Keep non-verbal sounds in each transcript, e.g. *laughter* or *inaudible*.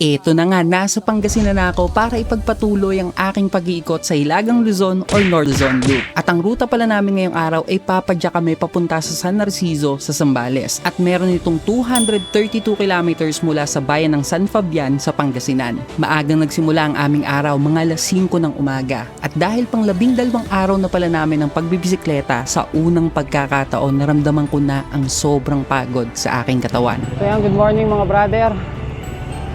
Eto na nga, nasa Pangasinan na ako para ipagpatuloy ang aking pag-iikot sa Hilagang Luzon or North Luzon Loop. At ang ruta pala namin ngayong araw ay papadya kami papunta sa San Narciso sa Zambales. At meron itong 232 kilometers mula sa bayan ng San Fabian sa Pangasinan. Maagang nagsimula ang aming araw mga alas 5 ng umaga. At dahil pang labing dalawang araw na pala namin ang pagbibisikleta, sa unang pagkakataon naramdaman ko na ang sobrang pagod sa aking katawan. So good morning mga brother.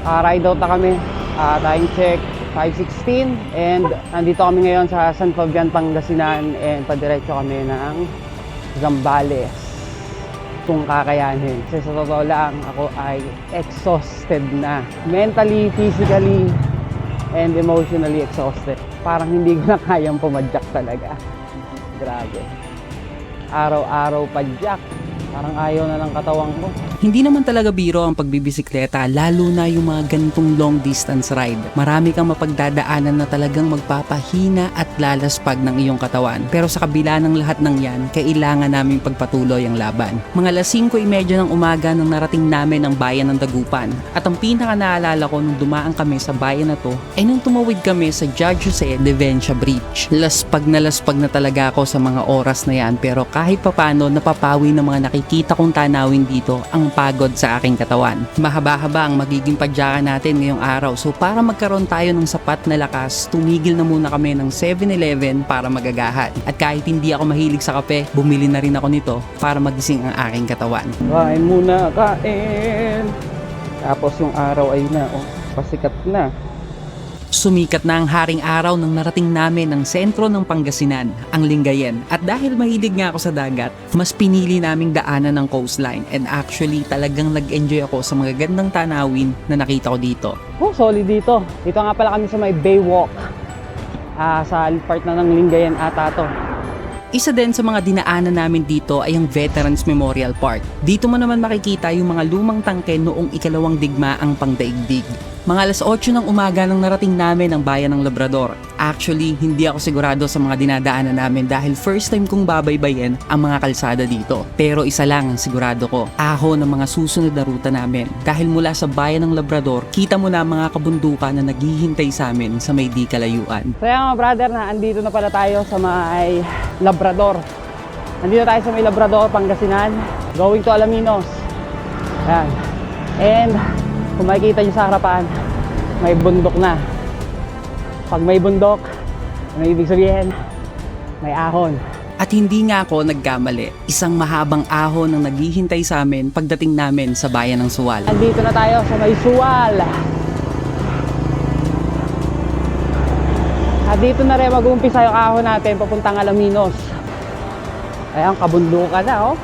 Ah, ride out na kami. Ah, time check 5.16 and nandito kami ngayon sa San Fabian, Pangasinan and padiretso kami ng Zambales kung kakayanin. Kasi sa totoo lang, ako ay exhausted na. Mentally, physically, and emotionally exhausted. Parang hindi ko na kayang pumadyak talaga. Grabe. Araw-araw padyak. Parang ayaw na ng katawang ko. Hindi naman talaga biro ang pagbibisikleta, lalo na yung mga ganitong long distance ride. Marami kang mapagdadaanan na talagang magpapahina at lalaspag ng iyong katawan. Pero sa kabila ng lahat ng yan, kailangan naming pagpatuloy ang laban. Mga alas 5.30 ng umaga nang narating namin ang bayan ng Dagupan. At ang pinaka naalala ko nung dumaan kami sa bayan na to, ay nung tumawid kami sa Judge Jose de Vencia Bridge. Laspag na laspag na talaga ako sa mga oras na yan, pero kahit papano napapawi ng mga nakikita kong tanawin dito ang pagod sa aking katawan. Mahaba-haba ang magiging padyakan natin ngayong araw. So para magkaroon tayo ng sapat na lakas, tumigil na muna kami ng 7-Eleven para magagahat. At kahit hindi ako mahilig sa kape, bumili na rin ako nito para magising ang aking katawan. Kain muna, kain. Tapos yung araw ay na, oh, pasikat na. Sumikat na ang haring araw nang narating namin ang sentro ng Pangasinan, ang Lingayen. At dahil mahilig nga ako sa dagat, mas pinili naming daanan ng coastline. And actually, talagang nag-enjoy ako sa mga gandang tanawin na nakita ko dito. Oh, solid dito. Dito nga pala kami sa may Baywalk. Ah, sa part na ng Lingayen ata to. Isa din sa mga dinaanan namin dito ay ang Veterans Memorial Park. Dito mo naman makikita yung mga lumang tangke noong ikalawang digmaang pangdaigdig. Mga alas 8 ng umaga nang narating namin ang bayan ng Labrador. Actually, hindi ako sigurado sa mga dinadaanan namin dahil first time kong babaybayin ang mga kalsada dito. Pero isa lang ang sigurado ko, aho ng mga susunod na ruta namin. Dahil mula sa bayan ng Labrador, kita mo na ang mga kabundukan na naghihintay sa amin sa may di kalayuan. Yan mga brother, na andito na pala tayo sa may Labrador. Andito tayo sa may Labrador, Pangasinan. Going to Alaminos. Ayan. And kung makikita nyo sa harapan, may bundok na. Pag may bundok, ano ibig sabihin? May ahon. At hindi nga ako nagkamali. Isang mahabang ahon ang naghihintay sa amin pagdating namin sa bayan ng Suwal. Andito na tayo sa may Suwal. At dito na rin mag-uumpisa yung ahon natin papuntang Alaminos. Ayan, kabundukan na oh.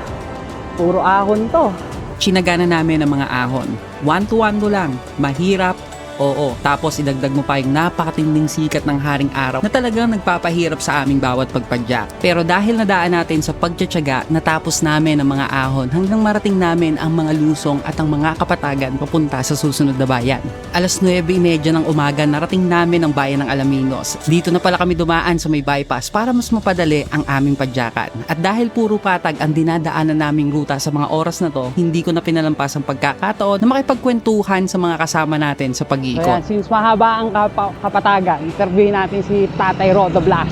Puro ahon to. Sinagana namin ang mga ahon. One to one to lang. Mahirap, oo. Tapos idagdag mo pa yung napakatinding sikat ng haring araw na talagang nagpapahirap sa aming bawat pagpadyak. Pero dahil nadaan natin sa pagtsatsaga, natapos namin ang mga ahon hanggang marating namin ang mga lusong at ang mga kapatagan papunta sa susunod na bayan. Alas 9.30 ng umaga narating namin ang bayan ng Alaminos. Dito na pala kami dumaan sa may bypass para mas mapadali ang aming padyakan. At dahil puro patag ang dinadaanan naming ruta sa mga oras na to, hindi ko na pinalampas ang pagkakataon na makipagkwentuhan sa mga kasama natin sa So pag-iikot. yan, since mahaba ang kapa- kapatagan, interviewin natin si Tatay Rodo Blas.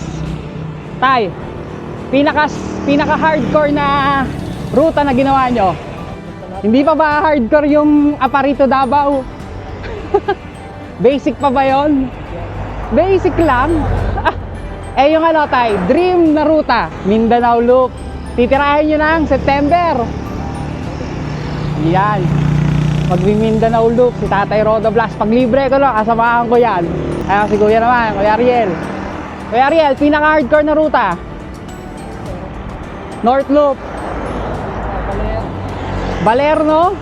Tay, pinaka, pinaka hardcore na ruta na ginawa nyo. Hindi pa ba hardcore yung Aparito Davao? *laughs* Basic pa ba yon? Basic lang? Ah, eh yung ano tay, dream na ruta, Mindanao Loop. Titirahin nyo ang September. Yan. Magmi-Mindanao Loop, si Tatay Rodo Blas. Pag libre ko lang, kasamahan ko yan. Ayun si Kuya naman, Kuya Ariel. Kuya Ariel, pinaka-hardcore na ruta. North Loop. Balerno.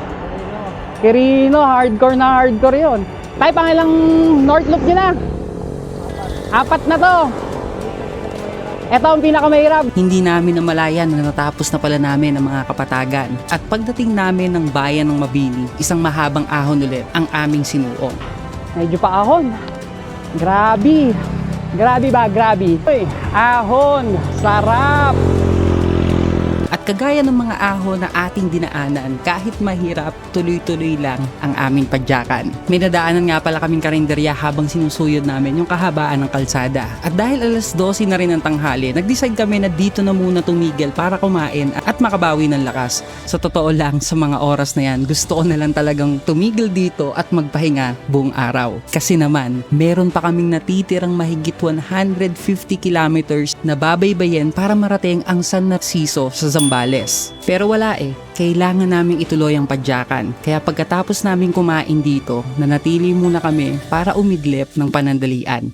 Quirino, hardcore na hardcore yon. Tay, pangilang North Loop nyo na? Apat na to. Ito ang pinakamahirap. Hindi namin namalayan na natapos na pala namin ang mga kapatagan. At pagdating namin ng bayan ng Mabini, isang mahabang ahon ulit ang aming sinuong. Medyo pa ahon. Grabe. Grabe ba? Grabe. Uy, ahon. Sarap. Kagaya ng mga ahon na ating dinaanan, kahit mahirap, tuloy-tuloy lang ang aming padyakan. May nadaanan nga pala kaming karinderya habang sinusuyod namin yung kahabaan ng kalsada. At dahil alas 12 na rin ng tanghali, nag-decide kami na dito na muna tumigil para kumain at makabawi ng lakas. Sa totoo lang, sa mga oras na yan, gusto ko na lang talagang tumigil dito at magpahinga buong araw. Kasi naman, meron pa kaming natitirang mahigit 150 kilometers na babaybayin para marating ang San Narciso sa Zambales. Pero wala eh, kailangan naming ituloy ang padyakan. Kaya pagkatapos namin kumain dito, nanatili muna kami para umidlip ng panandalian.